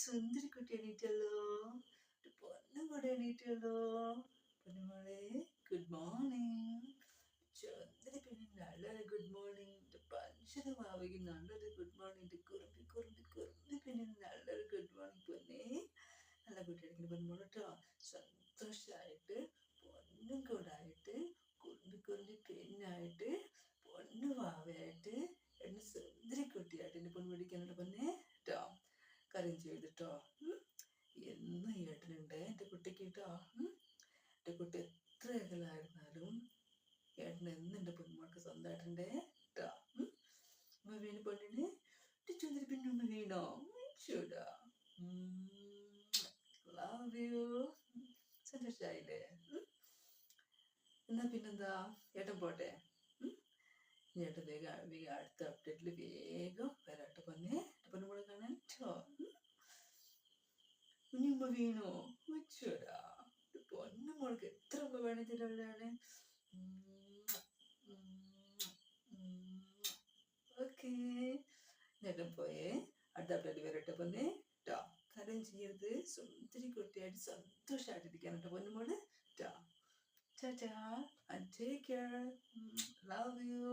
സുന്ദരി കുട്ടി എണീറ്റല്ലോ? ഒരു പൊന്നും കൂടെ എണീറ്റല്ലോ? പൊന്നുമോളെ ഗുഡ് മോർണിംഗ് ചന്ദ്രി പിന്നെ നല്ലൊരു ഗുഡ് മോർണിംഗ് പഞ്ചന മാവിക്ക് നല്ലൊരു ഗുഡ് മോർണിംഗ് കുറുമ്പി കുറുമ്പി കുറുമ്പി പിന്നെ നല്ലൊരു ഗുഡ് മോർണിംഗ് പൊന്നെ നല്ല കുട്ടിയാണെങ്കിൽ പൊന്നുമോളെ കേട്ടോ സന്തോഷമായിട്ട് പൊന്നും കൂടായിട്ട് കുറുമ്പി കുറുമ്പി പെണ്ണായിട്ട് പൊന്നു വാവയായിട്ട് എന്നെ സുന്ദരി കുട്ടിയായിട്ട് എന്നെ പൊന്നു പിടിക്കാനുള്ള കാര്യം ചെയ്തിട്ടോ? എന്നും ഏട്ടനുണ്ട്. എന്റെ കുട്ടിക്ക് കേട്ടോ എന്റെ കുട്ടി എത്ര അകലായിരുന്നാലും ഏട്ടൻ എന്നും എന്റെ പൊന്മുൾക്ക് സ്വന്തമായിട്ടുണ്ട് കേട്ടോ ഉമ്മ വീണ് പൊന്നിന് ചുന്തിരി വീണോ? ലവ് യു സന്തോഷായില്ലേ? എന്നാ പിന്നെന്താ? ഏട്ടൻ പോട്ടെ? ഏട്ടൻ വേഗം വേഗം അടുത്ത അപ്ഡേറ്റിൽ വേഗം വരാട്ടെ പൊന്നെ പൊന്നു കൂടെ കാണാൻ ട്ടോ കുഞ്ഞുമ്മ വീണോ. ഉച്ചടാ പൊന്നു മോൾക്ക്. എത്ര ഉമ്മ വേണത്തിലുള്ളതാണ് ഓക്കേ. നേരം പോയേ. അടുത്ത അപ്ഡേറ്റ് വരട്ടെ പൊന്നെ. ട്ടോ. കാര്യം ചെയ്യരുത്. സുന്ദരി കുട്ടിയായിട്ട് സന്തോഷമായിട്ടിരിക്കാൻ കേട്ടോ പൊന്നുമോൾ ട്ടോ. ടാ and take care love you